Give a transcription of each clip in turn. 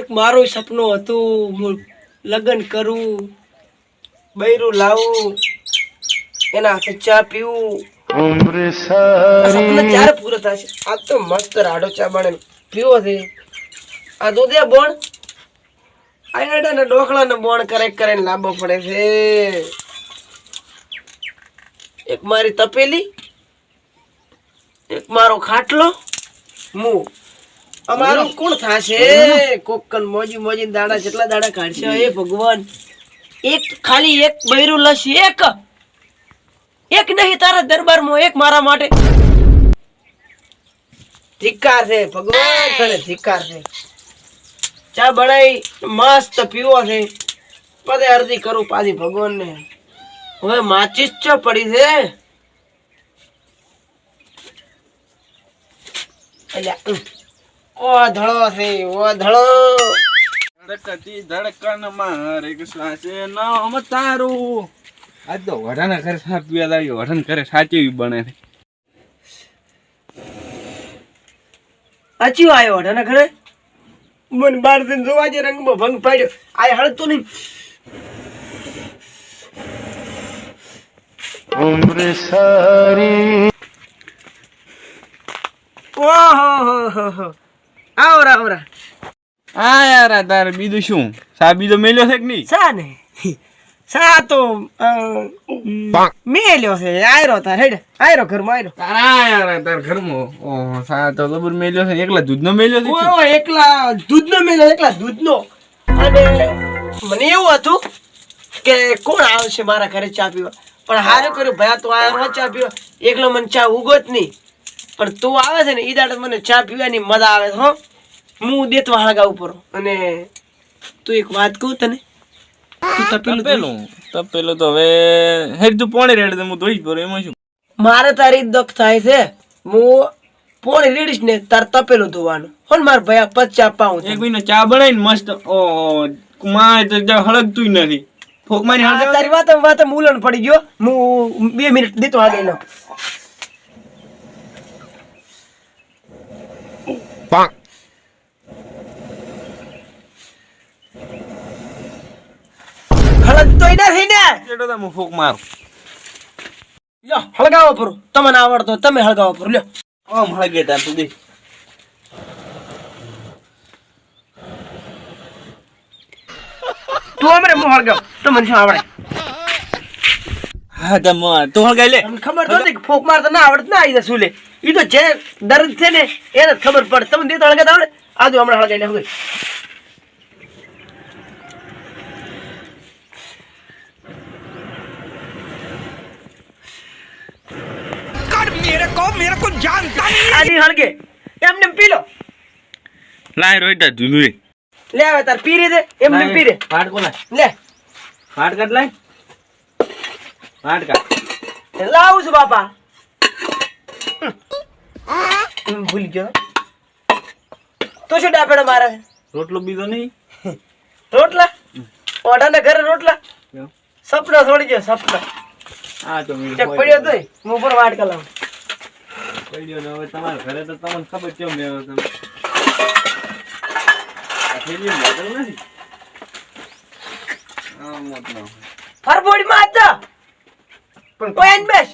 એક મારું સપનું હતું લગ્ન કરું, બૈરું લાવું, એના હાથે ચા પીવું. આ પૂરો થશે આ તો મસ્ત રાડો ચા બને પીવો છે. આ દૂધે બોણ? આયડા ને ડોકળા ને બોણ કરે કરે લાંબો પડે છે. એક મારી તપેલી, એક મારો ખાટલો હું અમારું કોણ થાશે? કોકન મોજી મોજી દાડા જેટલા દાડા કાઢશે એ ભગવાન. એક ખાલી એક બૈરું લસ એક. એક નહીં તારા દરબારમાં એક મારા માટે. ધિક્કાર છે ભગવાન તને ધિક્કાર છે. ચા બનાવી મસ્ત પીવો છે. પદે અરજી કરું પાછી ભગવાન ને હવે માચીસ ચો પડી છે. અલ્યા, ઉહ. ઓ ધડો છે ઓ ધડો. ધડકતી ધડકન મારે શ્વાસે નામ તારું. આજ તો વઢાના ઘરે સાપ પીવા વઢાન ઘરે સાચી બને છે. અચી આવ્યો હઠાના ઘરે? મન બાર દિન જોવા જે રંગમાં ભંગ પાડ્યો આ હળતો નહીં. ઓહો આવરા આવરા. હા યાર તાર બીજું શું? સા બીજો મેલ્યો છે કે નહીં? સા ને? સા તો મેલ્યો છે. આયરો તાર હેડ. આયરો ઘરમાં આયરો. તારા યાર તાર ઘરમાં. ઓ સા તો જબર મેલ્યો છે. એકલા દૂધનો મેલ્યો છે ઓ એકલા દૂધનો મેલ્યો એકલા દૂધનો. અને મને એવું હતું કે કોણ આવશે મારા ઘરે ચા પીવા? પણ હારું કર્યું ભયા તો આ ચા પીવા. એકલો મને ચા ઉગો જ નહીં. પણ તું આવે છે ને એ દાડે મને ચા પીવાની મજા આવે છે હો. હું દેતવા હળગા ઉપર. અને તું એક વાત કહું તને? તું તપેલું. તપેલું તપેલું તો હવે હેડ તું પોણી રેડ તો હું ધોઈ પર એમાં શું? મારે તારી દખ થાય છે. હું પોણી રેડીશ ને તાર તપેલું ધોવાનું. હોન માર ભયા ચા પાઉં એક મહિનો ચા બનાવીને મસ્ત ઓ મારે તો જા હળગતું નથી. ફોક મારી હાલ તારી વાત વાત મૂલણ પડી ગયો. હું બે મિનિટ દેતો આગળ લો હળગતોય નથી ને કેટલો તો હું ફોક મારું. લ્યો હળગાવો પરો તમને આવડતો તમે હળગાવો પરો લ્યો. ઓમ હળગે તા તું દે તું અમરે મો હળગાવ? તમને શું આવડે? હા તમ તું હળગાઈ લે. તમને ખબર તો નથી કે માર તો ના આવડત ના આવી જશું લે ઈ તો જે દર્દ છે ને એને ખબર પડે. તમને દેતો હળગાતા આવડે? આજુ હમણાં હળગાઈને હળગાઈ. આજી હળગે એમને એમ પી લો લાય રોઈટા ધુલુએ લે હવે તાર પી રે દે એમને એમ પી રે ફાટ કોલા લે ફાટ કાઢ લાય ફાટ કાઢ લાવું છું બાપા હમ, ભૂલી ગયો તો શું ડાપેડો મારે રોટલો બીજો નહીં રોટલા ઓઢાના ઘરે રોટલા સપના છોડી ગયો સપના આ તો મેં ચેક પડ્યો તોય હું ઉપર વાટ કલામ પડ્યો ને હવે તમારા ઘરે તો તમને ખબર કેમ તમે? આ થેલી મોટલ નથી? આ મોટલો ફરબોડી માં હતા પણ કોઈ આઈને બેસ.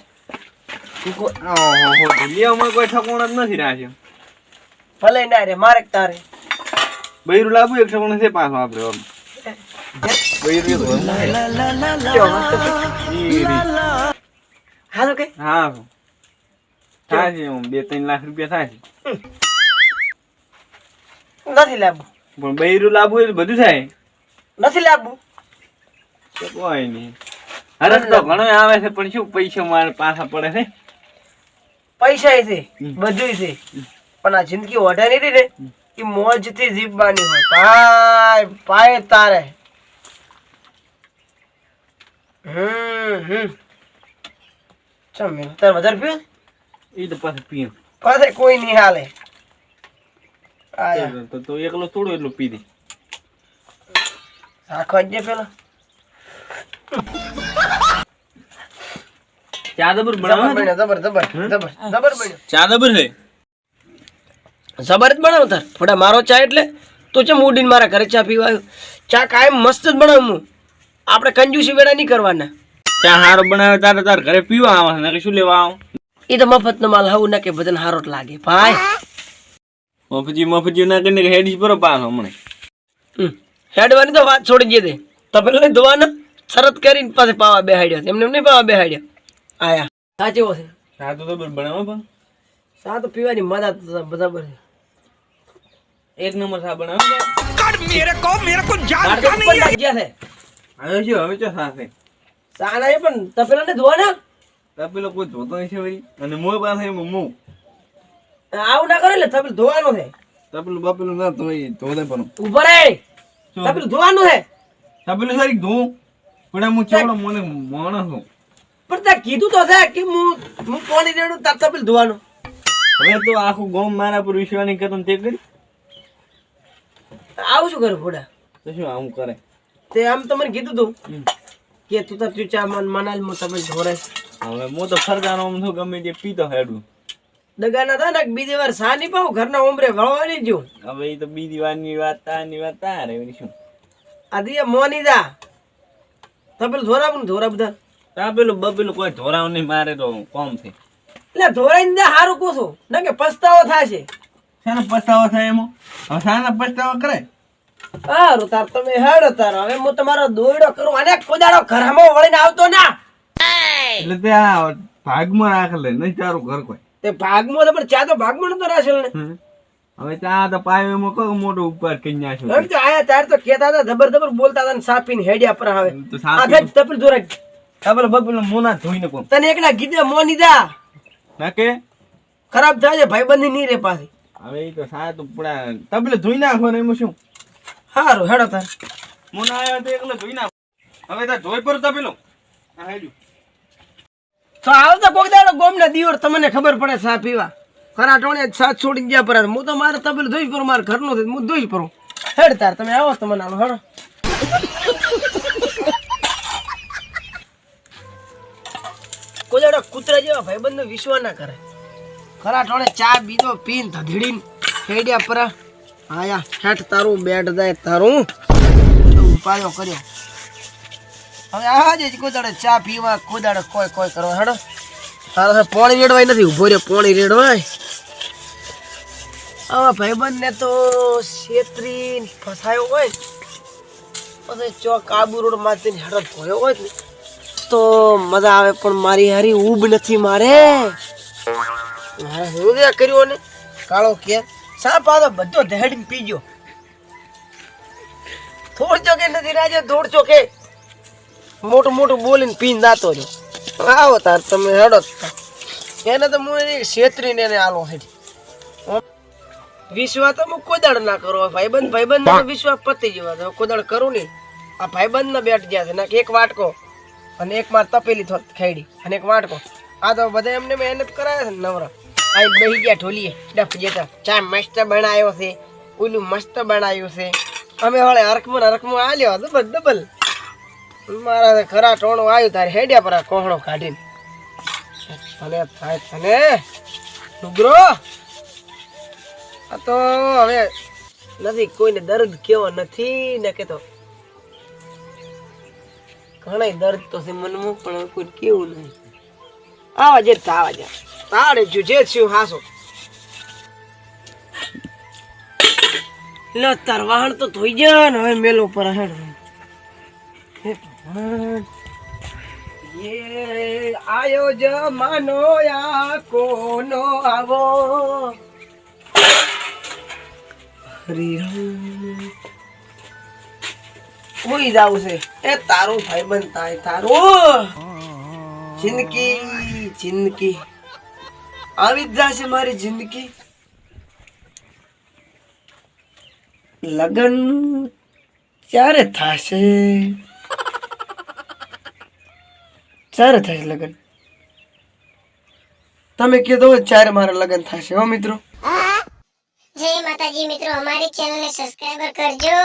કો ઓહો હો કોઈ ઠકોણ જ નથી રાખ્યો. ભલે ના રે મારે તારે. બૈરું લાવવું એક ઠકોણ છે પાછો આપણે આમ. બૈરું હા. થાય છે બે ત્રણ લાખ રૂપિયા થાય છે નથી લાવવું પણ બૈરું લાવવું એટલે બધું થાય. નથી લાવવું કોઈ નહીં. હરસ તો ઘણો આવે છે પણ શું પૈસા મારે પાછા પડે છે? પૈસા છે બધું છે. પણ આ જિંદગી ઓઢાની રહી ને એ મોજથી જીવવાની હોય. પાય પાય તારે. હમ હમ. ચમ તાર વધારે પીવે? એ તો પાછું પીએ. પાસે કોઈ નહીં હાલે. તો તો એકલો થોડું એટલું પી દે. રાખવા જ દે પેલા. ચા દબર બનાવો જબર જબર જબર જબર બન્યો. ચા દબર છે? બનાવ તાર. થોડા મારો ચા એટલે તો ચમ ઉડીને મારા ઘરે ચા પીવા આવ્યો? ચા કાયમ મસ્ત જ બનાવું હું. આપણે કંજુસી વેળા નહીં કરવાના. ચા હારો બનાવે તારે તાર ઘરે પીવા આવે ને શું લેવા આવ? એ તો મફતનો માલ હવું ના કે બધાને હારો લાગે. ભાઈ. મફજી મફજી ના કરીને હેડીશ પર પાસ હમણે. હેડવાની તો વાત છોડી દે તપેલો નહીં ધોવાના શરત કરીને પાસે પાવા બેહાડ્યા એમને એમ નહીં પાવા બેહાડ્યા. આયા. સાચે છે. સાતો તો બનાવો પણ. સા તો પીવાની મજા તો બરાબર છે. એક નંબર સા બનાવો મારે તો ઉપર લાગ્યા છે. હવે શું હવે ચો સાસે સાના પણ તપેલા ને ધોવાના? પેલો કોઈ ધોતો છે વળી? અને મોય પાસે એમ મું. આવું ના કરે એટલે તપેલ ધોવાનું છે. તપેલું બપેલું ના ધોઈ ધોતે પણ. ઊભા રે. તપેલું ધોવાનું છે. તપેલું સારી ધોઉં પણ હું ચોડો મને માણસ છું પણ ત્યાં કીધું તો છે કે હું હું પાણી રેડું તાર તપેલું ધોવાનું. હવે તો આખું ગોમ મારા પર વિશ્વાસ નહીં કરતો તે કરી? આવું શું કરે ફોડા તો શું આવું કરે? તે આમ તમને કીધું તું કે તું તાર તું ચા મન મનાલ મો તમે ધોરાય. હવે હું તો ફરજાનો આમ છું ગમે તે પીતો હેડું. દગાના ના થાય ને બીજી વાર સા નહીં પાવું ઘરના ઉમરે વળવાની જો હવે એ તો બીજી વારની વાત તારની વાત તારે રે શું? આદિ મોની જા તપેલું ધોરાવું ને ધોરા બધા. તા પેલું બપેલું કોઈ ધોરાવ નહીં મારે તો કોમ છે. એટલે ધોરાઈને સારું હારું છું. ના કે પસ્તાવો થશે. શાનો પસ્તાવો થાય એમ? હવે શાના પસ્તાવો કરે? હારું તાર તમે હેડો તાર. હવે હું તમારો દોયડો કરું. અને કોદાડો ઘરમાં વળીને આવતો ના. એટલે તે આ ભાગમાં રાખે નહીં તારું ઘર કોઈ. તે ભાગમાં તો પણ ચા તો ભાગમાં નતો રાખેલ ને. હવે ત્યાં તો પાયો એમાં કહો મોટો ઉપર કઈ ના છે તો આયા તાર તો કેતા હતા ધબર ધબર બોલતા હતા ને સાપીને હેડ્યા પર આવે તો સાપી તપલ ધોરાય. તપેલું બપેલું મોં ધોઈને કોણ તને એકલા કીધે મોની નીધા ના કે? ખરાબ થાય છે ભાઈબંધી નહીં રે પાછી. હવે એ તો સાતું પૂરા તપેલું ધોઈ નાખો ને એમાં શું? સારું હેડો તાર. મોના આવ્યો તો એકલો ધોઈ નાખો. હવે તાર ધોઈ પર તપેલો. હેડ્યું. તો આવતા કોક દાડો ગોમના દિવર તમને ખબર પડે સા પીવા. ખરા ટોણે સાત છોડી ગયા પર હું તો મારે તપેલું ધોઈ પર મારે ઘરનું છે હું ધોઈ પરું હેડ તાર, તમે આવો તમને આવો હેડો કોઈ કૂતરા જેવા ભાઈબંધનો વિશ્વ ના કરે. ખરા ટોણે ચા, બીજો પીન, ધધડીન, હેડ્યા પર. આયા, હેઠ તારું, બેઠ જાય તારું. ઉપાયો કર્યો. હવે આજે જ કોદાડે ચા પીવા કોઈ કોઈ કોઈ કરવા હેડો. તારે પાણી રેડવાય નથી ઊભો રહ્યો, પોણી રેડવાય. આવા ભાઈબંધ ને તો છેતરી ફસાયો હોય. પછી ચોક આબુ રોડમાંથી હેડો ભોયો હોય ને, તો મજા આવે, પણ મારી હારી ઉબ નથી મારે. મારે હું કર્યો ને કાળો કે સાપ આ તો બધો ધેડીને પીજો. થોડ ચોકે નથી રાજો થોડ ચોકે. મોટું મોટું બોલીને પીને દાતો રહ્યો આવો તાર તમે હેડો એને તો હું છેતરીને એને આલો હેડી. વિશ્વા તો હું કોદાળ ના કરો. ભાઈબંધ ભાઈબંધ ને વિશ્વાસ પતી જવા કોદાળ કરું નહીં. આ ભાઈબંધ ના બેઠ ગયા છે. ના એક વાટકો અને એક માર તપેલી ખાઈડી અને એક વાટકો. આ તો બધા એમને મહેનત કરાયા છે નવરા. આઈ બેહી ગયા ઢોલીએ ડફ જતા. ચા મસ્ત બનાવ્યો છે. ઓલું મસ્ત બનાવ્યું છે. અમે હળે હરકમાં હરકમાં લેવા ડબલ ડબલ મારા ખરા ટોણું આવ્યું તારે હેડ્યા પર કોહણો કાઢીને. ભલે થાય તને. ડુગરો આ તો હવે નથી, કોઈને દર્દ કેવો નથી ને કે તો ઘણા દર્દ તો છે મનમાં, પણ કોઈ કેવું નહીં આવા જે તાવા જા તારે જો જે થયું હાસો. લો, તાર વાહણ તો ધોઈ જા ને, હવે મેલો પર હેડ યે આયો જમાનો આ કોનો આવો? કોઈ જાવું છે. એ તારું ભાઈબંધ થાય તારું. જિંદગી જિંદગી. આવી જ જશે મારી જિંદગી. લગન ક્યારે થશે? ક્યારે થશે લગન. તમે કીધો ત્યારે મારા લગ્ન થશે, હો મિત્રો. જય માતાજી મિત્રો, અમારી ચેનલને સબસ્ક્રાઈબર કરજો.